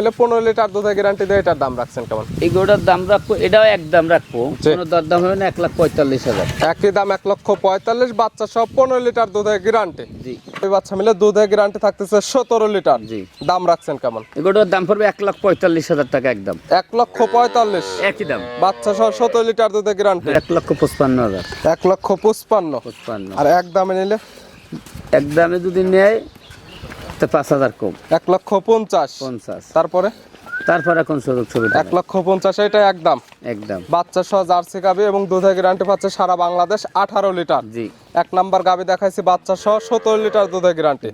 মিলে পনেরো লিটার দুধের গ্যারান্টি দেয় এটার দাম রাখছেন কেমন? এই গরুটার দাম রাখব এটাও এক দাম রাখব। কোনো দর দাম হবে না এক লাখ পঁয়তাল্লিশ হাজার। একই দাম এক লক্ষ পঁয়তাল্লিশ বাচ্চা সব পনেরো লিটার দুধের গ্যারান্টি জি। ওই বাচ্চা মিলে দুধের গ্যারান্টি থাকতেছে সতেরো লিটার। জি। দাম রাখছেন কেমন? এই গরুটার দাম পড়বে এক লাখ পঁয়তাল্লিশ হাজার টাকা একদম এক লক্ষ পঁয়তাল্লিশ। একই দাম। বাচ্চা সহ সতেরো লিটার দুধের গ্যারান্টি এক লক্ষ পঁচপান্ন হাজার। এক লক্ষ পঁচপান্ন। পঁচপান্ন। আর এক দামে নিলে? এক দামে যদি নেয় তো পাঁচ হাজার কম। এক লক্ষ পঞ্চাশ। পঞ্চাশ। তারপরে? তারপর এখন সুযোগ সুবিধা এক লক্ষ পঞ্চাশ এটা একদম। একদম। বাচ্চা সহ জার্সি গাবি এবং দুধের গ্যারান্টি পাচ্ছে সারা বাংলাদেশ আঠারো লিটার। জি। এক নাম্বার গাবি দেখাইছি বাচ্চা সহ সতেরো লিটার দুধের গ্যারান্টি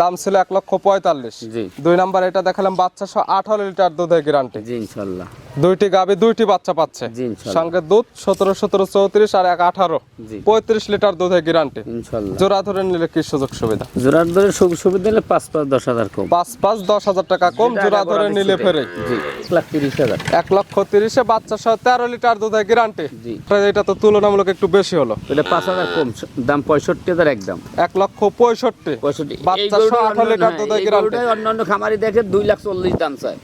দাম ছিল এক লক্ষ পঁয়তাল্লিশ। দুই নাম্বার এটা দেখালাম বাচ্চা সহ আঠারো লিটার দুধের গ্যারান্টি ইনশাল্লাহ। দুইটি গাবি দুইটি বাচ্চা পাচ্ছে। সঙ্গে দুধ সতেরো সতেরো চৌত্রিশ আর এক আঠারো। পঁয়ত্রিশ লিটার দুধের গ্যারান্টি জোড়া ধরে নিলে কি সুযোগ সুবিধা? জোড়ার ধরে সুযোগ সুবিধা নিলে পাঁচ পাঁচ দশ হাজার কম। পাঁচ পাঁচ দশ হাজার টাকা কম জোড়া ধরে নিলে ফেরে। এক লক্ষ তিরিশে বাচ্চা সহ তেরো লিটার দুধের গ্যারান্টি এটা তো তুলনামূলক একটু বেশি হলো। এটা পাঁচ হাজার কম দাম পঁয়ষট্টি হাজার একদম। এক লক্ষ পঁয়ষট্টি। পঁয়ষট্টি। লিটার অন্যান্য খামারি দেখে দুই লাখ চল্লিশ দাম চায়।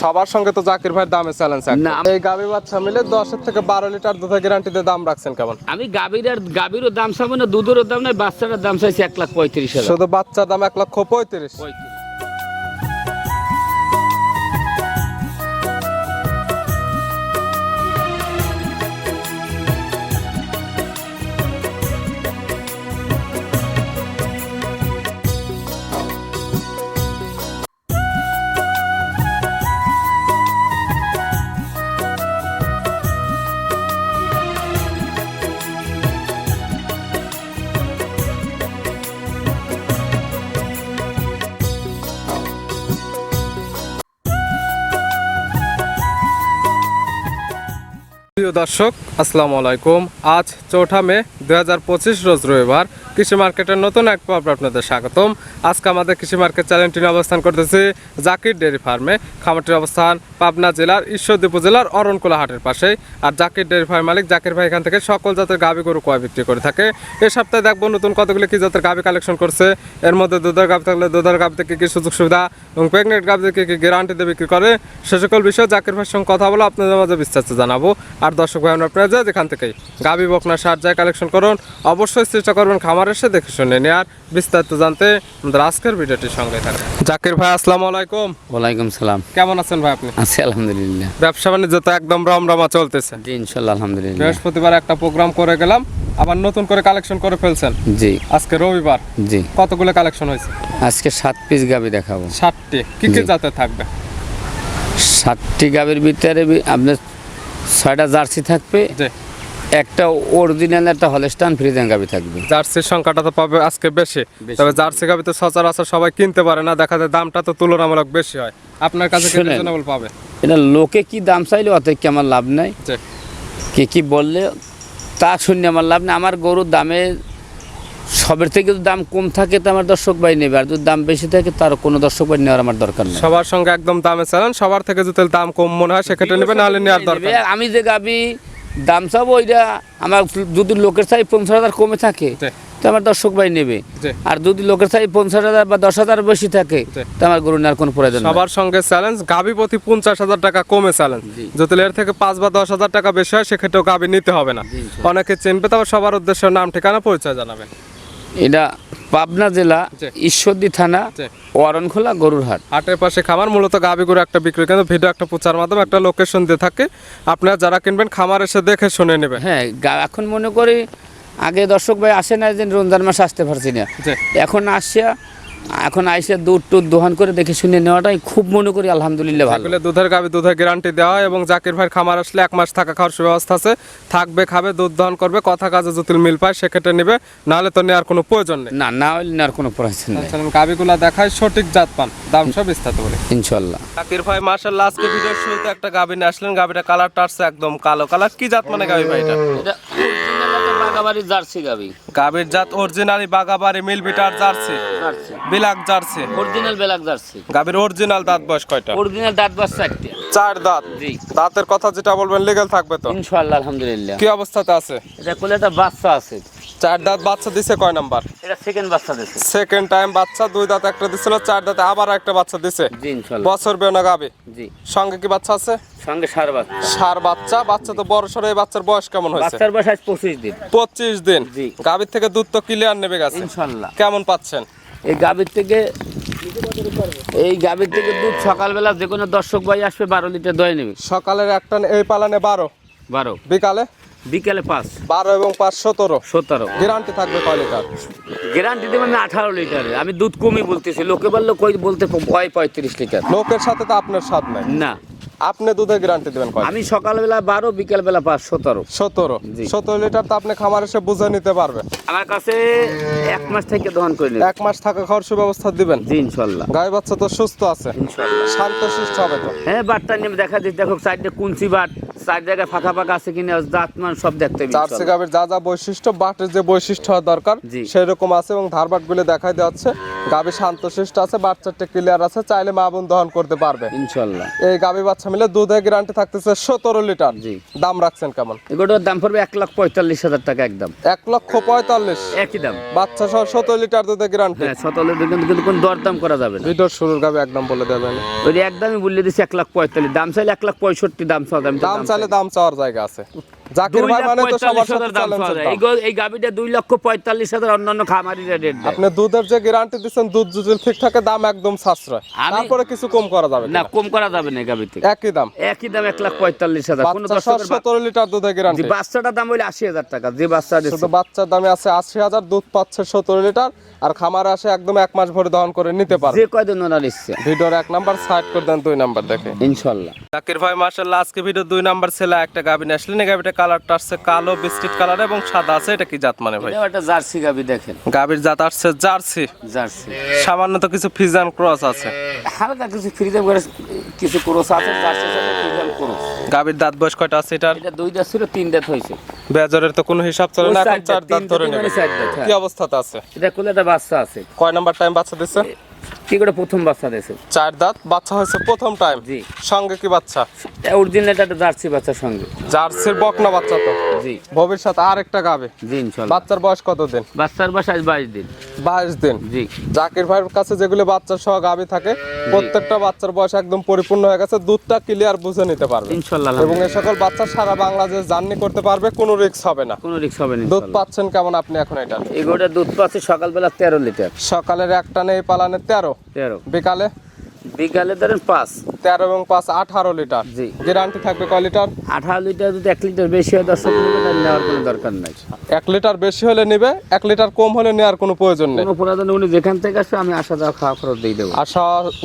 সবার সঙ্গে তো জাকির ভাইয়ের দামে চ্যালেঞ্জ না। এই গাবি বাচ্চা মিলে দশের থেকে বারো লিটার দুধের গ্যারান্টিতে দাম রাখছেন কেমন? আমি গাবির আর গাবিরও দাম সামনে না দুধেরও দাম নাই বাচ্চাটার দাম চাইছি এক লাখ পঁয়ত্রিশ শুধু বাচ্চার দাম এক লক্ষ পঁয়ত্রিশ। প্রিয় দর্শক আসসালামু আলাইকুম। আজ চৌঠা মে দু হাজার পঁচিশ রোজ রবিবার। কৃষি মার্কেটের নতুন এক পর্ব আপনাদের স্বাগতম। আজকে আমাদের কৃষি মার্কেট চ্যানেলটি অবস্থান করতেছি জাকির ডেয়ারি ফার্মে। খামারটির অবস্থান পাবনা জেলার ঈশ্বরদী উপজেলার অরণকুলা হাটের পাশেই। আর জাকির ডেয়ারি ফার্ম মালিক জাকির ভাই এখান থেকে সকল জাতের গাভী গরু কয় বিক্রি করে থাকে। এ সপ্তাহে দেখব নতুন কতগুলি কী জাতের গাভী কালেকশন করছে। এর মধ্যে দুধের গাভী থাকলে দুধের গাভী থেকে কী সুযোগ সুবিধা এবং প্রেগনেন্ট গাভী থেকে কী গ্যারান্টি দিয়ে বিক্রি করে, সে সকল বিষয়ে জাকির ভাইয়ের সঙ্গে কথা বলে আপনাদের মাঝে বিস্তারিত জানাব। আর দর্শক ভাই আপনারা যে যেখান থেকেই গাভী বকনা সার যায় কালেকশন করুন, অবশ্যই চেষ্টা করবেন খামার এসে দেখে শুনে নেওয়ার বিস্তারিত জানতে আমাদের আজকের ভিডিওটির সঙ্গে থাকবে জাকির ভাই আসসালামু আলাইকুম। ওয়ালাইকুম সালাম। কেমন আছেন ভাই আপনি? আছি আলহামদুলিল্লাহ। ব্যবসা বাণিজ্য তো একদম রমরমা চলতেছে। জি ইনশাল্লাহ আলহামদুলিল্লাহ। বৃহস্পতিবার একটা প্রোগ্রাম করে গেলাম আবার নতুন করে কালেকশন করে ফেলছেন। জি। আজকে রবিবার। জি। কতগুলো কালেকশন হয়েছে? আজকে সাত পিস গাবি দেখাবো। সাতটি। কি কি জি। জাতে থাকবে? সাতটি গাবির ভিতরে আপনার ছয়টা জার্সি থাকবে। যে একটা অরিজিনাল একটা হলস্টান ফ্রিজেন গাভি থাকবে। জার্সির সংখ্যাটা তো পাবে আজকে বেশি। তবে জার্সি গাবি তো সচরাচর সবাই কিনতে পারে না দেখা যায় দামটা তো তুলনামূলক বেশি হয়। আপনার কাছে কি রিজনেবল পাবে? এটা লোকে কি দাম চাইলে অত কি আমার লাভ নাই? কে কি বললে তা শুনে আমার লাভ নেই। আমার গরুর দামে সবের থেকে যদি দাম কম থাকে তো আমার দর্শক ভাই নেবে। আর যদি দাম বেশি থাকে তার কোনো দর্শক ভাই নেওয়ার আমার দরকার নেই। সবার সঙ্গে একদম দামে চালান সবার থেকে যদি দাম কম মনে হয় সেক্ষেত্রে নেবে নাহলে নেওয়ার দরকার আমি যে গাবি দাম চাবো ওইটা আমার যদি লোকের চাই পঞ্চাশ হাজার কমে থাকে তো। আমার দর্শক ভাই নেবে। আর যদি লোকের চাই পঞ্চাশ হাজার বা দশ হাজার বেশি থাকে তো। আমার গরু নেওয়ার কোনো প্রয়োজন সবার সঙ্গে চ্যালেঞ্জ গাবি প্রতি পঞ্চাশ হাজার টাকা কমে চ্যালেঞ্জ। যদি এর থেকে পাঁচ বা দশ হাজার টাকা বেশি হয় সেক্ষেত্রেও গাবি নিতে হবে না। অনেকে চিনবে তবে সবার উদ্দেশ্যে নাম ঠিকানা পরিচয় জানাবেন। এটা পাবনা জেলা ঈশ্বরদী থানা ওয়ারনখোলা গরুরহাট। গরুর হাট হাটের পাশে খামার মূলত গাবি গরু একটা বিক্রি কিন্তু ভিডিও একটা প্রচার মাধ্যমে একটা লোকেশন দিয়ে থাকে। আপনারা যারা কিনবেন খামার এসে দেখে শুনে নেবেন। হ্যাঁ এখন মনে করি আগে দর্শক ভাই আসে না যে রমজান মাসে আসতে পারছি না। এখন আসছে এখন আইসে দুধ টুধ দোহান করে দেখে শুনে নেওয়াটাই খুব মনে করি আলহামদুলিল্লাহ ভালো। দুধের গাবি দুধের গ্যারান্টি দেওয়া হয় এবং জাকির ভাই খামার আসলে এক মাস থাকা খাওয়ার সুব্যবস্থা আছে। থাকবে খাবে দুধ দহন করবে কথা কাজে যদি মিল পায় সেক্ষেত্রে নেবে নাহলে তো নেওয়ার কোনো প্রয়োজন নেই। না না হলে নেওয়ার কোনো প্রয়োজন নেই। আচ্ছা, গাবিগুলা দেখায় সঠিক জাত পান। দাম সব বিস্তারিত বলে। ইনশাল্লাহ জাকির ভাই মার্শাল্লাহ আজকে ভিডিওর শুরুতে একটা গাবি নিয়ে আসলেন। গাবিটা কালারটা আসছে একদম কালো। কালার কি জাত মানে গাবি ভাই এটা এটা বাগাবাড়ির জার্সি গাবি। গাবির জাত অরিজিনালি বাগাবাড়ি মিলবিটার jersey. Black jersey. Original black jersey. গাবির original দাঁত বয়স কয়টা? অরিজিনাল দাঁত বয়স একটা চার দাঁত। জি। দাঁতের কথা যেটা বলবেন লিগেল থাকবে তো? ইনশাল্লাহ আলহামদুলিল্লাহ। কি অবস্থাতে আছে? এটা কোলে একটা বাচ্চা আছে। চার দাঁত বাচ্চা দিছে কয় নাম্বার? এটা সেকেন্ড বাচ্চা দিয়েছে সেকেন্ড টাইম বাচ্চা দুই দাঁত একটা দিছিল চার দাঁতে আবার একটা বাচ্চা দিছে। জি ইনশাল্লাহ। বছর বেনা গাবে? জি। সঙ্গে কি বাচ্চা আছে? সঙ্গে সার বাচ্চা। সার বাচ্চা বাচ্চা তো বড় এই বাচ্চার বয়স কেমন হয়েছে? বাচ্চার বয়স আজ পঁচিশ দিন। পঁচিশ দিন। জি। গাভীর থেকে দুধ তো ক্লিয়ার নেবে গেছে। ইনশাল্লাহ। কেমন পাচ্ছেন? এই গাভীর থেকে এই গাভীর থেকে দুধ সকালবেলা যে কোনো দর্শক ভাই আসবে বারো লিটার দই নেবে। সকালের একটা এই পালানে বারো? বারো। বিকালে? বিকেলে পাঁচ। বারো এবং পাঁচ সতেরো। সতেরো। গ্যারান্টি থাকবে কয় লিটার? গ্যারান্টি দেবেন আঠারো লিটারে। আমি দুধ কমই বলতেছি। লোকে বলল কই বলতে ভয় পঁয়ত্রিশ লিটার। লোকের সাথে তো আপনার স্বাদ নাই। না। আপনি দুধের গ্যারান্টি দেবেন কয় আমি সকালবেলা বারো বিকেলবেলা পাঁচ সতেরো। সতেরো। সতেরো লিটার তো আপনি খামার এসে বুঝে নিতে পারবে আমার কাছে এক মাস থেকে দহন করে নেবে। এক মাস থাকা খাওয়ার সুব্যবস্থা দিবেন? জি ইনশাল্লাহ। গাই বাচ্চা তো সুস্থ আছে। ইনশাল্লাহ। শান্ত শিষ্ট হবে তো? হ্যাঁ বাটটা নিয়ে দেখা দিচ্ছে দেখো সাইডে কুঞ্চি বাট। চার জায়গায় ফাঁকা ফাঁকা আছে কিনা সব দেখতে হবে জার্সি। গাভীর যা যা বৈশিষ্ট্য বাটের যে বৈশিষ্ট্য হওয়া দরকার সেই রকম আছে এবং ধারবাটগুলো দেখাই গাভী আছে বাচ্চাটা ক্লিয়ার আছে চাইলে মা বোন দহন করতে পারবে। এই গাভী বাচ্চা মিলে দুধের গ্যারান্টি থাকতেছে সতেরো লিটার। জি। দাম রাখছেন কেমন? এগুলোর দাম পড়বে এক লাখ পঁয়তাল্লিশ হাজার টাকা একদম। এক লক্ষ পঁয়তাল্লিশ। একই দাম। বাচ্চা সহ সতেরো লিটার দুধের গ্যারান্টি হ্যাঁ দিকে কিন্তু কোনো দরদাম করা যাবে না। ভিডিওর শুরুর গাভী একদম বলে দেবেন। ওই একদমই বললে দিচ্ছি এক লাখ পঁয়তাল্লিশ। দাম চাইলে এক লাখ পঁয়ষট্টি দাম দাম দাম চাইলে দাম চাওয়ার জায়গা আছে। জাকির ভাই মানে তো সবার সাথে চ্যালেঞ্জের দাম। এই গাবিটা দুই লক্ষ পঁয়তাল্লিশ হাজার অন্যান্য খামারিরা রেট আপনি দুধের যে গ্যারান্টি দিচ্ছেন দুধ যদি ঠিক থাকে দাম একদম সাশ্রয়। তারপরে কিছু কম করা যাবে না কম করা যাবে না গাবি থেকে একই দাম। একই দাম এক লাখ পঁয়তাল্লিশ হাজার। কোনো বাচ্চা সহ দর্শকের বা- সতেরো লিটার দুধের গ্যারান্টি বাচ্চাটার দাম হইলে আশি হাজার টাকা যে বাচ্চা শুধু বাচ্চার দামে আছে আশি হাজার দুধ পাচ্ছে সতেরো লিটার আর খামারে আসে একদম এক মাস ভরে দহন করে নিতে পারে যে কয়দিন ওনার ইচ্ছে ভিডিওর এক নাম্বার সাইড করে দেন দুই নাম্বার দেখে। ইনশাল্লাহ। জাকির ভাই মার্শাল্লাহ আজকে ভিডিও দুই নাম্বার ছেলে একটা গাবিন আসলেন। এই গাবিটা কালারটা আসছে কালো বিস্কিট কালার এবং সাদা আছে এটা কি জাত মানে ভাই? একটা জার্সি গাবি দেখেন। গাবির জাত আসছে জার্সি। জার্সি। সামান্য তো কিছু ফিজান ক্রস আছে। হালকা কিছু ফ্রিজে কিছু ক্রোস আছে জার্সির সাথে ফ্রিজাম ক্রোস। গাবির দাঁত বয়স কয়টা আছে এটার? এটা দুই দাঁত ছিল তিন দাঁত হয়েছে। বেজরের তো কোনো হিসাব চলে না এখন চার দাঁত, ধরে নেবে। মানে হ্যাঁ। কি অবস্থাতে আছে? এটা কোলে একটা বাচ্চা আছে। কয় নাম্বার টাইম বাচ্চা দিচ্ছে এগুলো প্রথম বাচ্চা দিয়েছে? চার দাঁত বাচ্চা হয়েছে প্রথম টাইম জি। সঙ্গে কি বাচ্চা? অরিজিনাল একটা জার্সি বাচ্চা সঙ্গে। জার্সির বকনা বাচ্চা তো। জি। ভবিষ্যতে আর একটা গাবে। জি ইনশাআল্লাহ বাচ্চার বয়স কত দিন? বাচ্চার বয়স আজ 22 দিন। 22 দিন। জি। জাকির ভাইয়ের কাছে যেগুলো বাচ্চা সহ গাবে থাকে প্রত্যেকটা বাচ্চার বয়স একদম পরিপূর্ণ হয়ে গেছে দুধটা ক্লিয়ার বুঝে নিতে পারবে। ইনশাআল্লাহ এবং এই সকল বাচ্চা সারা বাংলাদেশ জার্নি করতে পারবে কোনো রিস্ক হবে না। কোনো রিস্ক হবে না দুধ পাচ্ছেন কেমন আপনি এখন এটা? এগুলোটা দুধ পাচ্ছি সকালবেলা 13 লিটার। সকালের একটানে এই পালানে 13 તેરો ગઈકાલે বিকালে ধরেন পাঁচ। তেরো এবং পাঁচ আঠারো লিটার। জি। গ্যারান্টি থাকবে কয় লিটার? আঠারো লিটার যদি এক লিটার বেশি হয় দর্শক নেওয়ার কোনো দরকার নাই। এক লিটার বেশি হলে নিবে এক লিটার কম হলে নেওয়ার কোনো প্রয়োজন নেই। কোনো প্রয়োজন উনি যেখান থেকে আসবে আমি আসা যাওয়া খাওয়া খরচ দিয়ে দেবো। আসা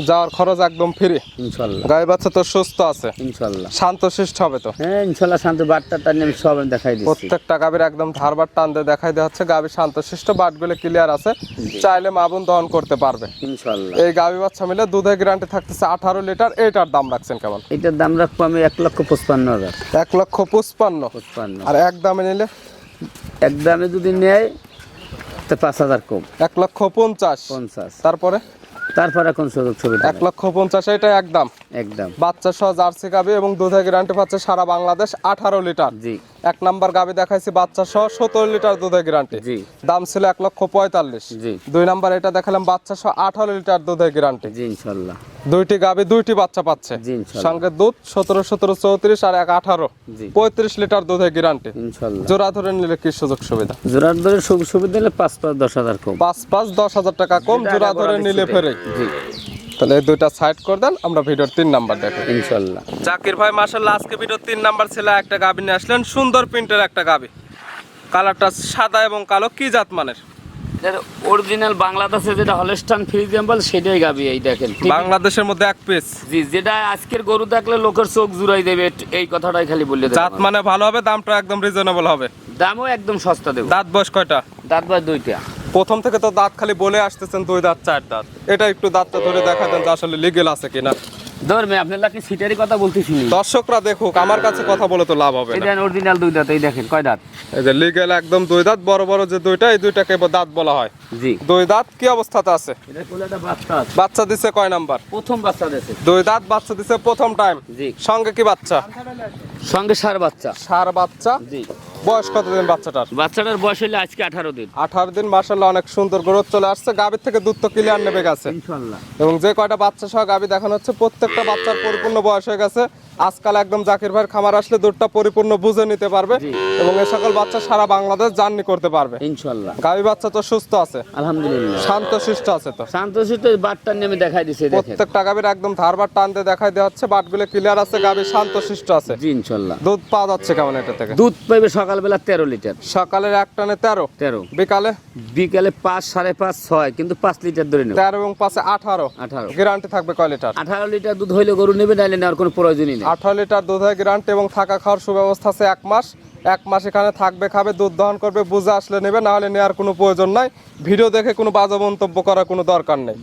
যাওয়ার খরচ একদম ফ্রি ইনশাল্লাহ। গায়ে বাচ্চা তো সুস্থ আছে। ইনশাল্লাহ। শান্ত শিষ্ট হবে তো। হ্যাঁ ইনশাল্লাহ শান্ত বাট্টাটা নিয়ে আমি সব দেখাই প্রত্যেকটা গাভীর একদম ধারবার টান দিয়ে দেখাই দেওয়া হচ্ছে। গাভী শান্তশিষ্ট বাটগুলো ক্লিয়ার আছে। চাইলে মাবুন দহন করতে পারবে। ইনশাল্লাহ। এই গাভী বাচ্চা মিলে দুধের গ্যারান্টি থাকতেছে আঠারো লিটার এটার দাম রাখছেন কেমন? এটার দাম রাখব আমি এক লক্ষ পঁচপান্ন হাজার। এক লক্ষ পঁচপান্ন। পঁচপান্ন। আর এক দামে নিলে? এক দামে যদি নেয় তো পাঁচ হাজার কম। এক লক্ষ পঞ্চাশ। পঞ্চাশ। তারপরে? তারপর এখন সুযোগ সুবিধা এক লক্ষ পঞ্চাশ এটা একদম একদম বাচ্চা সহ জার্সি গাভী এবং দুধের গ্যারান্টি পাচ্ছে সারা বাংলাদেশ আঠারো লিটার। জি। এক নাম্বার গাভী দেখাইছি বাচ্চা সহ সতেরো লিটার দুধের গ্যারান্টি দাম ছিল এক লক্ষ পঁয়তাল্লিশ। দুই নাম্বার এটা দেখালাম বাচ্চা সহ আঠারো লিটার দুধের গ্যারান্টি ইনশাল্লাহ। দুইটি গাভী দুইটি বাচ্চা পাচ্ছে। সঙ্গে দুধ সতেরো সতেরো চৌত্রিশ আর এক আঠারো। পঁয়ত্রিশ লিটার দুধের গ্যারান্টি জোড়া ধরে নিলে কি সুযোগ সুবিধা? জোড়ার ধরে সুযোগ সুবিধা হলে পাঁচ পাঁচ দশ হাজার কম। পাঁচ পাঁচ দশ হাজার টাকা কম জোড়া ধরে নিলে ফেরে। তাহলে এই দুইটা সাইড করে দেন আমরা ভিডিওর তিন নাম্বার দেখো ইনশাল্লাহ। জাকির ভাই মাসাল্লাহ আজকে ভিডিওর তিন নাম্বার ছেলে একটা গাভী নিয়ে আসলেন সুন্দর প্রিন্টের একটা গাভী কালারটা সাদা এবং কালো কি জাত মানের? অরিজিনাল বাংলাদেশে যেটা হলস্টান সেটাই গাবি এই দেখেন। বাংলাদেশের মধ্যে এক পিস জি যেটা আজকের গরু দেখলে লোকের চোখ জুড়াই দেবে এই কথাটাই খালি বললে জাত মানে ভালো হবে দামটা একদম রিজনেবল হবে। দামও একদম সস্তা দেবো। দাঁত বয়স কয়টা? দাঁত বাই দুইটা। প্রথম থেকে তো দাঁত খালি বলে আসতেছেন দুই দাঁত চার দাঁত। এটা একটু দাঁতটা ধরে দেখা দেন যে আসলে লিগেল আছে কিনা। ধরবে আপনার লাকি সিটারি কথা বলতেছি দর্শকরা দেখুক আমার কাছে কথা বলে তো লাভ হবে না। দেখেন অরিজিনাল দুই দাঁত এই দেখেন কয় দাঁত? এই যে লিগেল একদম দুই দাঁত বড় বড় যে দুইটা এই দুইটাকে দাঁত বলা হয়। জি। দুই দাঁত কি অবস্থাতে আছে? এটা কোলে একটা বাচ্চা আছে। বাচ্চা দিছে কয় নাম্বার? প্রথম বাচ্চা দেশে দুই দাঁত বাচ্চা দিছে প্রথম টাইম জি। সঙ্গে কি বাচ্চা? সঙ্গে সার বাচ্চা। সার বাচ্চা। জি। বয়স কতদিন বাচ্চাটার? বাচ্চাটার বয়স হলে আজকে আঠারো দিন। আঠারো দিন মাসাল্লাহ অনেক সুন্দর গ্রোথ চলে আসছে। গাভীর থেকে দুধ তো ক্লিয়ার নেবে গেছে। এবং যে কয়টা বাচ্চা সহ গাভী দেখানো হচ্ছে প্রত্যেকটা বাচ্চার পরিপূর্ণ বয়স হয়ে গেছে। আজকাল একদম জাকির ভাইয়ের খামার আসলে দুধটা পরিপূর্ণ বুঝে নিতে পারবে এবং এই সকল বাচ্চা সারা বাংলাদেশ জার্নি করতে পারবে। ইনশাল্লাহ গাভী বাচ্চা তো সুস্থ আছে। আলহামদুলিল্লাহ। শান্ত শিষ্ট আছে তো। শান্তশিষ্ট বাটটা নিয়ে আমি দেখাই দিছি দেখেন। প্রত্যেকটা গাভীর একদম ধারবার টানতে দেখাই দেওয়া হচ্ছে বাটগুলো ক্লিয়ার আছে গাভী শান্ত শিষ্ট আছে। জি ইনশাল্লাহ দুধ পাওয়া যাচ্ছে কেমন এটা থেকে? দুধ পাইবে সকালবেলা তেরো লিটার। সকালের এক টানে তেরো। তেরো। বিকালে? বিকালে পাঁচ সাড়ে পাঁচ ছয় কিন্তু পাঁচ লিটার ধরে নেব। তেরো এবং পাঁচে আঠারো। আঠারো। গ্যারান্টি থাকবে কয় লিটার? আঠারো লিটার দুধ হইলে গরু নেবে নাইলে নেওয়ার কোনো প্রয়োজনই নেই। আঠারো লিটার দুধের গ্রান্ট এবং থাকা খাওয়ার সুব্যবস্থা আছে এক মাস। এক মাস এখানে থাকবে খাবে দুধ দহন করবে বুঝে আসলে নেবে না হলে নেওয়ার কোনো প্রয়োজন নাই। ভিডিও দেখে কোনো বাজে মন্তব্য করার কোনো দরকার নেই।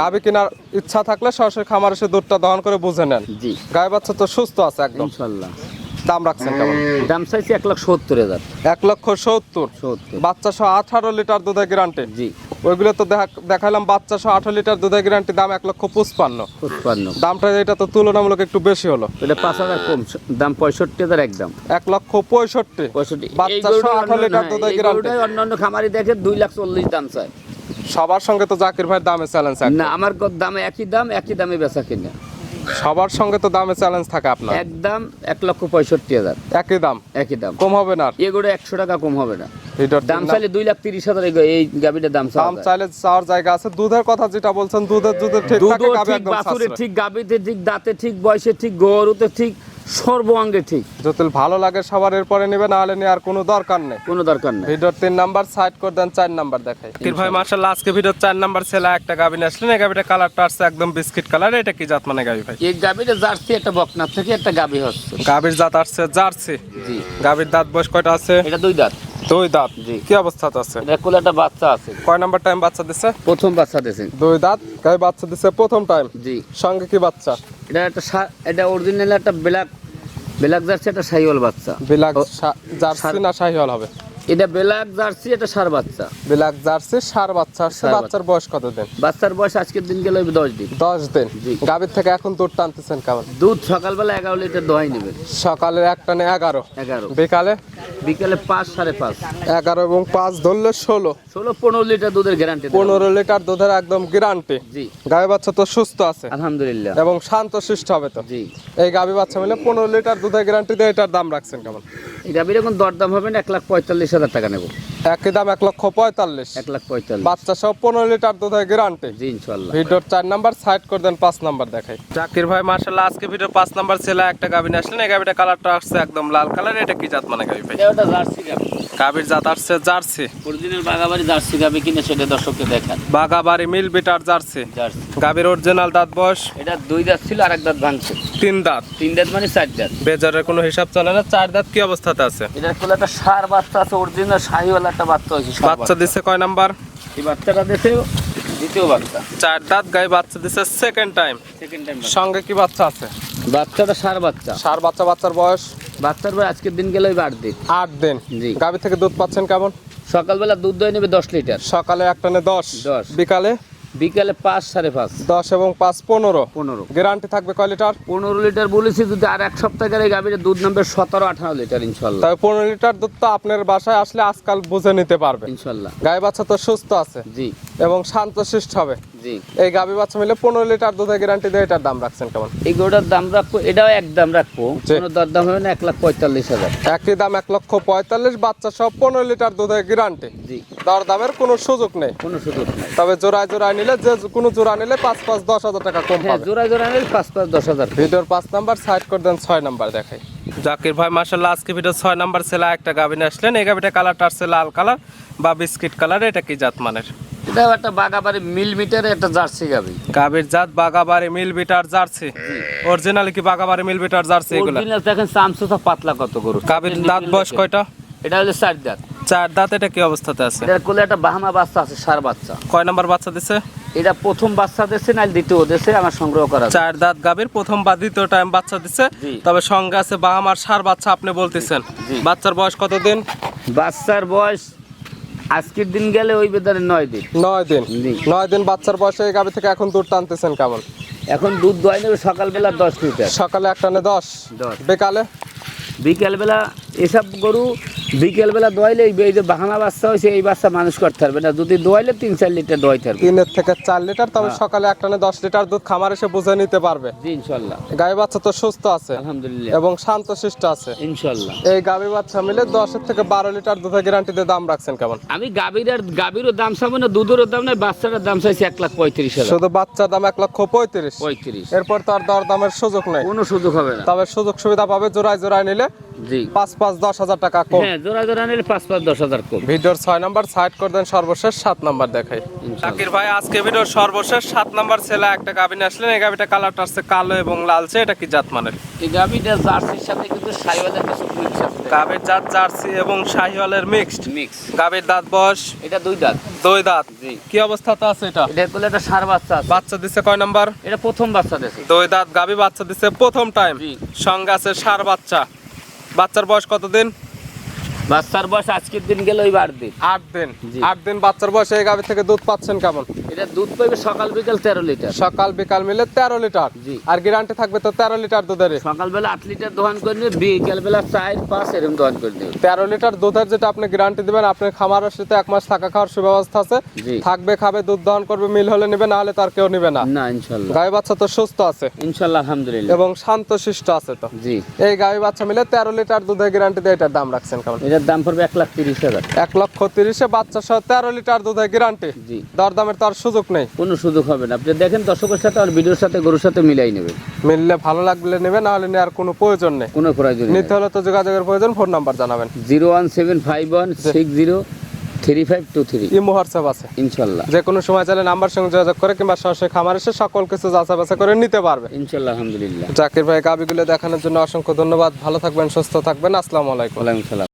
গাভী কেনার ইচ্ছা থাকলে সরাসরি খামার এসে দুধটা দহন করে বুঝে নেন। গায়ে বাচ্চা তো সুস্থ আছে একদম। ইনশাল্লাহ। দাম রাখছেন কেমন? দাম চাইছি এক লাখ সত্তর হাজার। এক লক্ষ সত্তর? বাচ্চা সহ আঠারো লিটার দুধের গ্যারান্টি জি। ওইগুলো তো দেখা- দেখালাম বাচ্চা সহ আঠারো লিটার দুধের গ্যারান্টি দাম এক লক্ষ পঁচপান্ন। পঁচপান্ন। দামটা এটা তো তুলনামূলক একটু বেশি হলো। এটা পাঁচ হাজার কম দাম পঁয়ষট্টি হাজার একদম এক লক্ষ পঁয়ষট্টি। পঁয়ষট্টি। বাচ্চা সহ আঠারো লিটার দুধের গ্যারান্টি অন্যান্য খামারি দেখে দুই লাখ চল্লিশ দাম চায়। সবার সঙ্গে তো জাকির ভাইয়ের দামে চ্যালেঞ্জ না আমার দামে একই দাম একই দামে বেচা কিনা। সবার সঙ্গে তো দামে চ্যালেঞ্জ থাকে আপনার। এক দাম এক লক্ষ পঁয়ষট্টি হাজার। একই দাম? একই দাম। কম হবে না। এগুলো একশো টাকা কম হবে না। দাম চাইলে দুই লাখ তিরিশ হাজার এই গাবিটার দাম দাম চাইলে চাওয়ার জায়গা আছে। দুধের কথা যেটা বলছেন দুধের দুধের ঠিক ঠিক একদম বাছুরে ঠিক গাবিতে ঠিক দাঁতে ঠিক বয়সে ঠিক গরুতে ঠিক সর্বাঙ্গে ঠিক। যদি ভালো লাগে সবার এরপরে নেবে না হলে নেওয়ার কোনো দরকার নেই। কোনো দরকার নেই। ভিডিওর তিন নাম্বার সাইড করে দেন চার নাম্বার দেখাই। কির ভাই মার্শাল্লাহ আজকে ভিডিওর চার নাম্বার ছেলে একটা গাবিন আসলেন। এই গাবিটা কালারটা আসছে একদম বিস্কিট কালার। এটা কি জাত মানে গাবি ভাই? এই গাবিটা জার্সি একটা বকনার থেকে একটা গাবি হচ্ছে। গাবির জাত আসছে জার্সি? জি। গাবির দাঁত বয়স কয়টা আছে? এটা দুই দাঁত। দুই দাঁত? জি। কি অবস্থাতে আছে? এটা কোলে একটা বাচ্চা আছে। কয় নাম্বার টাইম বাচ্চা দিছে? প্রথম বাচ্চা দিয়েছেন দুই দাঁত? গায়ে বাচ্চা দিছে প্রথম টাইম? জি। সঙ্গে কি বাচ্চা? এটা একটা সা- এটা অরিজিনাল একটা ব্ল্যাক ব্ল্যাক জার্সি একটা সাইওয়াল বাচ্চা। বিলাক জার্সি না শাহিওয়াল হবে? এটা ব্ল্যাক জার্সি এটা সার বাচ্চা। বেলাক জার্সি সার বাচ্চা। আসছে বাচ্চার বয়স কত দিন? বাচ্চার বয়স আজকের দিন গেলে দশ দিন। দশ দিন। গাভীর থেকে এখন দুধ টানতেছেন কেমন? দুধ সকালবেলা এগারো লিটার দোয়াই নেবেন। সকালে এক টানে এগারো? এগারো। বিকালে? বিকেলে পাঁচ সাড়ে পাঁচ। এগারো এবং পাঁচ ধরলে ষোলো। ষোলো পনেরো লিটার দুধের গ্যারান্টি পনেরো লিটার দুধের একদম গ্যারান্টি জি। গাভী বাচ্চা তো সুস্থ আছে। আলহামদুলিল্লাহ। এবং শান্ত শিষ্ট হবে তো। জি। এই গাভী বাচ্চা মিলে পনেরো লিটার দুধের গ্যারান্টি দিয়ে এটার দাম রাখছেন কেমন? গাভীর এখন দরদাম হবে না এক লাখ পঁয়তাল্লিশ হাজার টাকা নেব। একই দাম এক লক্ষ পঁয়তাল্লিশ। এক লাখ পঁয়তাল্লিশ। বাচ্চা সব পনেরো লিটার দুধের গ্যারান্টি জি ইনশাল্লাহ ভিডিওর চার নাম্বার সাইড করে দেন পাঁচ নাম্বার দেখাই। জাকির ভাই মার্শাল্লাহ আজকে ভিডিও পাঁচ নাম্বার ছেলে একটা গাভী নিয়ে আসলেন এই গাভীটা কালারটা আসছে একদম লাল। কালার এটা কি জাত মানে গাভী ভাই? এটা জার্সি গাভী। গাভীর জাত আসছে জার্সি। অরিজিনাল বাগাবাড়ি জার্সি গাভী কিনে সেটা দর্শককে দেখান। বাগাবাড়ি মিল বিটার জার্সি। গাভীর অরিজিনাল দাঁত বয়স এটা দুই দাঁত ছিল আর এক দাঁত ভাঙছে। তিন দাঁত। তিন দাঁত মানে চার দাঁত। বেজারের কোনো হিসাব চলে না চার দাঁত কি অবস্থাতে আছে? এটার কোলে একটা সার বাচ্চা আছে অরিজিনাল শাহিওয়ালা একটা বাচ্চা হয়েছে বাচ্চা দিছে কয় নাম্বার? এই বাচ্চাটা দেশে দ্বিতীয় বাচ্চা। চার দাঁত গায়ে বাচ্চা দিছে সেকেন্ড টাইম সেকেন্ড টাইম সঙ্গে কি বাচ্চা আছে? বাচ্চাটা সার বাচ্চা। সার বাচ্চা বাচ্চার বয়স? বাচ্চার বয়স আজকের দিন গেলে আট দিন। আট দিন। জি। গাভী থেকে দুধ পাচ্ছেন কেমন? সকালবেলা দুধ দই নেবে দশ লিটার। সকালে একটা নে দশ। দশ। বিকালে? বিকালে পাঁচ সাড়ে পাঁচ। দশ এবং পাঁচ পনেরো। পনেরো। গ্যারান্টি থাকবে কয় লিটার? পনেরো লিটার বলেছি যদি আর এক সপ্তাহ গেলে দুধ নামবে সতেরো আঠারো লিটার ইনশাল্লাহ। তবে পনেরো লিটার দুধ তো আপনার বাসায় আসলে আজকাল বুঝে নিতে পারবে। ইনশাল্লাহ। গায়ে বাচ্চা তো সুস্থ আছে। জি। এবং হবে। জি। এই গাভী বাচ্চা মিলে পনেরো লিটার দুধের গ্যারান্টি দিয়ে এটার দাম রাখছেন কেমন? এই গরুটার দাম রাখব এটাও এক দাম রাখব। জি। কোনো দরদাম হবে না এক লাখ পঁয়তাল্লিশ হাজার। একই দাম এক লক্ষ পঁয়তাল্লিশ বাচ্চা সব পনেরো লিটার দুধের গ্যারান্টি জি। দর দামের কোনো সুযোগ নেই। কোনো সুযোগ নাই। তবে জোড়ায় জোড়ায় নিলে যে কোনো জোড়া নিলে পাঁচ পাঁচ দশ হাজার টাকা কম হ্যাঁ জোড়া জোড়া নিলে পাঁচ পাঁচ দশ হাজার। ভিডিওর পাঁচ নাম্বার সাইড করে দেন ছয় নাম্বার দেখাই। জাকির ভাই মার্শাল্লাহ আজকে ভিডিও ছয় নাম্বার ছেলে একটা গাভিনে আসলেন। এই গাভিটা কালারটা আসছে লাল কালার বা বিস্কিট কালার এটা কি জাত মানের? এটাও একটা বাগাবাড়ি মিল মিটারে একটা জার্সি গাভী। গাভীর জাত বাগাবাড়ি মিল বিটার জার্সি। অরিজিনাল কি বাগাবাড়ি মিল বিটার জার্সি এগুলা? অরিজিনাল দেখেন চামচুটা পাতলা কত গরু। গাভীর দাঁত বয়স কয়টা? এটা হলো চার দাঁত। চার দাঁত এটা কি অবস্থাতে আছে? এটার কোলে একটা বাহামা বাচ্চা আছে সার বাচ্চা। কয় নাম্বার বাচ্চা দিছে? এটা প্রথম বাচ্চা দেশে না দ্বিতীয় দেশে আমার সংগ্রহ করা চার দাঁত গাভীর প্রথম বা দ্বিতীয় টাইম বাচ্চা দিছে। তবে সঙ্গে আছে বাহামার সার বাচ্চা আপনি বলতেছেন। বাচ্চার বয়স কতদিন? বাচ্চার বয়স আজকের দিন গেলে ওই বেদারে নয় দিন। নয় দিন। নয় দিন বাচ্চার বয়সে এই গাভী থেকে এখন দুধ টানতেছেন কেমন? এখন দুধ দোয়াই নেবে সকালবেলা দশ লিটার। সকালে একটানে দশ? দশ। বিকালে? বিকেলবেলা এসব গরু বিকেলবেলা দোয়াইলে এই যে বাহানা বাচ্চা হয়েছে এই বাচ্চা মানুষ করতে পারবে না। যদি দোয়াইলে তিন চার লিটার দোয়াইতে পারবে তিনের থেকে চার লিটার তবে হ্যাঁ। সকালে একটা না দশ লিটার দুধ খামার এসে বুঝে নিতে পারবে। ইনশাল্লাহ। গাই বাচ্চা তো সুস্থ আছে আলহামদুলিল্লাহ। এবং শান্ত শিষ্ট আছে। ইনশাল্লাহ। এই গাভী বাচ্চা মিলে দশের থেকে বারো লিটার দুধের গ্যারান্টিতে দাম রাখছেন কেমন? আমি গাভীর আর গাভীরও দাম চাবো না দুধেরও দাম নাই বাচ্চাটার দাম চাইছি এক লাখ পঁয়ত্রিশ হাজার। শুধু বাচ্চার দাম এক লক্ষ পঁয়ত্রিশ। পঁয়ত্রিশ। এরপর তো আর দর দামের সুযোগ নেই। কোনো সুযোগ হবে না। তবে সুযোগ সুবিধা পাবে জোড়ায় জোড়ায় নিলে জি। পাঁচ পাঁচ দশ হাজার টাকা কম। হ্যাঁ জোড়া জোড়া নিলে পাঁচ পাঁচ দশ হাজার কম। ভিডিওর ছয় নাম্বার সাইড করে দেন সর্বশেষ সাত নাম্বার দেখাই। শাকির ভাই আজকে ভিডিওর সর্বশেষ সাত নাম্বার ছেলে একটা গাভিন আসলেন। এই গাভিটা কালারটা আসছে কালো এবং লালচে এটা কি জাত মানের? এই গাভীটা জার্সির সাথে কিন্তু সাইওয়ালের কিছু মিক্স আছে। গাভির জাত জার্সি এবং শাহিওয়ালের মিক্সড মিক্স গাভির দাঁত বয়স? এটা দুই দাঁত। দুই দাঁত। জি। কি অবস্থাতে আছে এটা? এটা করলে একটা সার বাচ্চা আছে। বাচ্চা দিছে কয় নাম্বার? এটা প্রথম বাচ্চা দেশে দুই দাঁত গাভি বাচ্চা দিছে প্রথম টাইম জি। সঙ্গে আছে সার বাচ্চা। বাচ্চার বয়স কতদিন? বাচ্চার বয়স আজকের দিন গেল ওই বার দিন আট দিন। আট দিন বাচ্চার বয়সে এই গাভি থেকে দুধ পাচ্ছেন কেমন? এটা দুধ পাইবে সকাল বিকাল তেরো লিটার। সকাল বিকাল মিলে তেরো লিটার। জি। আর গ্যারান্টি থাকবে তো তেরো লিটার দুধের সকালবেলা আট লিটার দোকান করে নিয়ে বিকেল বেলা চার পাঁচ এরকম দোকান করে দেবে তেরো লিটার দুধের যেটা আপনি গ্যারান্টি দিবেন আপনার খামারের সাথে এক মাস থাকা খাওয়ার সুব্যবস্থা আছে। থাকবে খাবে দুধ দহন করবে মিল হলে নিবে না হলে তার কেউ নিবে না। না ইনশাল্লাহ। গাই বাচ্চা তো সুস্থ আছে। ইনশাল্লাহ আলহামদুলিল্লাহ। এবং শান্ত শিষ্ট আছে তো। জি। এই গাই বাচ্চা মিলে তেরো লিটার দুধের গ্যারান্টি দিয়ে এটার দাম রাখছেন কেমন? এটার দাম পড়বে এক লাখ তিরিশ হাজার। এক লক্ষ তিরিশে বাচ্চা সহ তেরো লিটার দুধের গ্যারান্টি জি। দরদামের তো আর সুযোগ নেই। কোনো সুযোগ হবে না। আপনি দেখেন দর্শকের সাথে আর ভিডিওর সাথে গরুর সাথে মিলাই নেবেন। মিললে ভালো লাগলে নেবে না হলে নেওয়ার কোনো প্রয়োজন নেই। কোনো প্রয়োজন নিতে হলে তো যোগাযোগের প্রয়োজন ফোন নাম্বার জানাবেন। Zero one seven five one six zero three five two three. Imo WhatsApp আছে ইনশাল্লাহ। যে কোনো সময় চাইলে নাম্বার সঙ্গে যোগাযোগ করে কিংবা সরাসরি খামার এসে সকল কিছু যাচাই বাছাই করে নিতে পারবে। ইনশাল্লাহ আলহামদুলিল্লাহ। জাকির ভাই গাবিগুলো দেখানোর জন্য অসংখ্য ধন্যবাদ। ভালো থাকবেন সুস্থ থাকবেন। আসসালামু আলাইকুম। ওয়ালাইকুম সালাম।